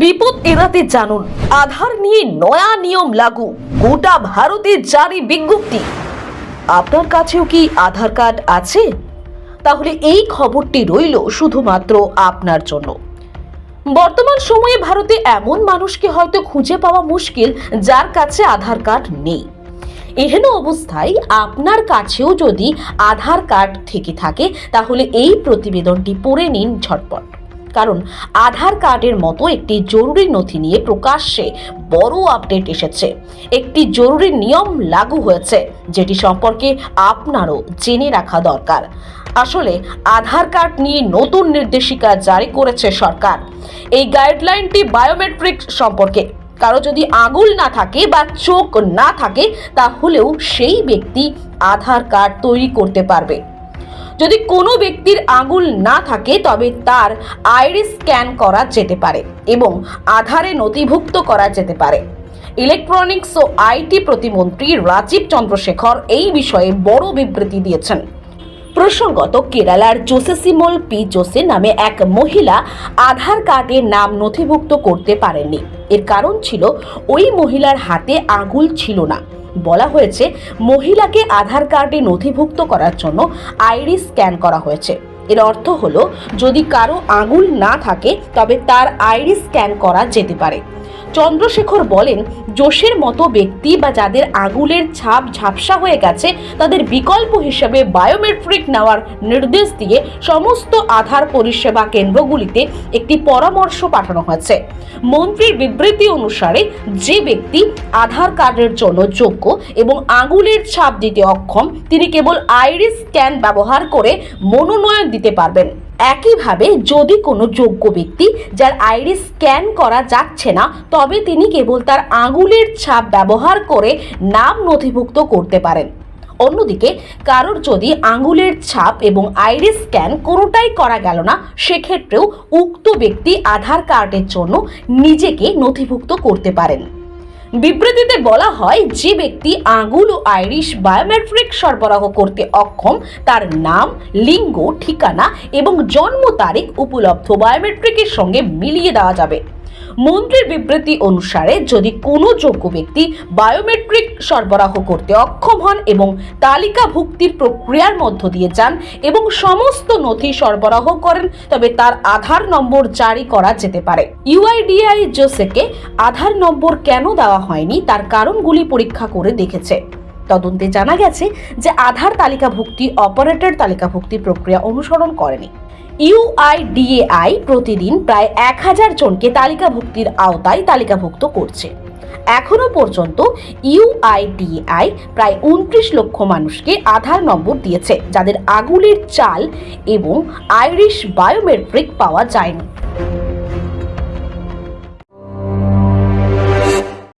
বিপদ এড়াতে জানুন। আধার নিয়ে নয়া নিয়ম লাগু। গোটা ভারতে জারি বিজ্ঞপ্তি। আপনার কাছেও কি আধার কার্ড আছে? তাহলে এই খবরটি রইল শুধুমাত্র আপনার জন্য। বর্তমান সময়ে ভারতে এমন মানুষকে হয়তো খুঁজে পাওয়া মুশকিল, যার কাছে আধার কার্ড নেই। এহেন অবস্থায় আপনার কাছেও যদি আধার কার্ড থেকে থাকে, তাহলে এই প্রতিবেদনটি পড়ে নিন ঝটপট। কারণ আধার কার্ডের মতো একটি জরুরি নথি নিয়ে প্রকাশ্যে বড় আপডেট এসেছে। একটি জরুরি নিয়ম লাগু হয়েছে, যেটি সম্পর্কে আপনারও জেনে রাখা দরকার। আসলে আধার কার্ড নিয়ে নতুন নির্দেশিকা জারি করেছে সরকার। এই গাইডলাইনটি বায়োমেট্রিক সম্পর্কে। কারও যদি আঙুল না থাকে বা চোখ না থাকে, তাহলেও সেই ব্যক্তি আধার কার্ড তৈরি করতে পারবে। যদি কোনো ব্যক্তির আঙুল না থাকে, তবে তার আইরিস স্ক্যান করা যেতে পারে এবং আধারে নথিভুক্ত করা যেতে পারে। ইলেকট্রনিক্স ও আইটি প্রতিমন্ত্রী রাজীব চন্দ্রশেখর এই বিষয়ে বড় বিবৃতি দিয়েছেন। প্রসঙ্গত, কেরালার জোসেসিমল পি জোসে নামে এক মহিলা আধার কার্ডে নাম নথিভুক্ত করতে পারেননি। এর কারণ ছিল, ওই মহিলার হাতে আঙুল ছিল না। বলা হয়েছে, মহিলাকে আধার কার্ডে নথিভুক্ত করার জন্য আইরিস স্ক্যান করা হয়েছে। এর অর্থ হলো, যদি কারও আঙুল না থাকে, তবে তার আইরিস স্ক্যান করা যেতে পারে। চন্দ্রশেখর বলেন, জোশের মতো ব্যক্তি বা যাদের আঙুলের ছাপ ঝাপসা হয়ে গেছে, তাদের বিকল্প হিসেবে বায়োমেট্রিক নেওয়ার নির্দেশ দিয়ে সমস্ত আধার পরিষেবা কেন্দ্রগুলিতে একটি পরামর্শ পাঠানো হয়েছে। মন্ত্রীর বিবৃতি অনুসারে, যে ব্যক্তি আধার কার্ডের জন্য যোগ্য এবং আঙুলের ছাপ দিতে অক্ষম, তিনি কেবল আইরিস স্ক্যান ব্যবহার করে মনোনয়ন দিতে পারবেন। একইভাবে যদি কোনো যোগ্য ব্যক্তি যার আইরিস স্ক্যান করা যাচ্ছে না, তবে তিনি কেবল তার আঙুলের ছাপ ব্যবহার করে নাম নথিভুক্ত করতে পারেন। অন্যদিকে, কারোর যদি আঙুলের ছাপ এবং আইরিস স্ক্যান কোনোটাই করা গেল না, সেক্ষেত্রেও উক্ত ব্যক্তি আধার কার্ডের জন্য নিজেকে নথিভুক্ত করতে পারেন। বিবৃতিতে বলা হয়, যে ব্যক্তি আঙুল ও আইরিশ বায়োমেট্রিক সরবরাহ করতে অক্ষম, তার নাম, লিঙ্গ, ঠিকানা এবং জন্ম তারিখ উপলব্ধ বায়োমেট্রিকের সঙ্গে মিলিয়ে দেওয়া যাবে। মন্ত্রীর বিবৃতি অনুসারে যদি কোনো যোগ্য ব্যক্তি বায়োমেট্রিক সরবরাহ করতে অক্ষম হন এবং তালিকাভুক্তির প্রক্রিয়ার মধ্য দিয়ে যান এবং সমস্ত নথি সরবরাহ করেন, তবে তার আধার নম্বর জারি করা যেতে পারে। ইউআইডিআই জোসেকে আধার নম্বর কেন দেওয়া হয়নি, তার কারণগুলি পরীক্ষা করে দেখেছে। তদন্তে জানা গেছে যে আধার তালিকাভুক্তি, অপারেটর তালিকাভুক্তি প্রক্রিয়া অনুসরণ করেনি। ইউআইডিএআই প্রতিদিন প্রায় এক হাজার জনকে তালিকাভুক্তির আওতায় তালিকাভুক্ত করছে। এখনও পর্যন্ত ইউআইডিআই প্রায় উনত্রিশ লক্ষ মানুষকে আধার নম্বর দিয়েছে, যাদের আগুলের চাল এবং আইরিশ বায়োমেট্রিক পাওয়া যায়নি।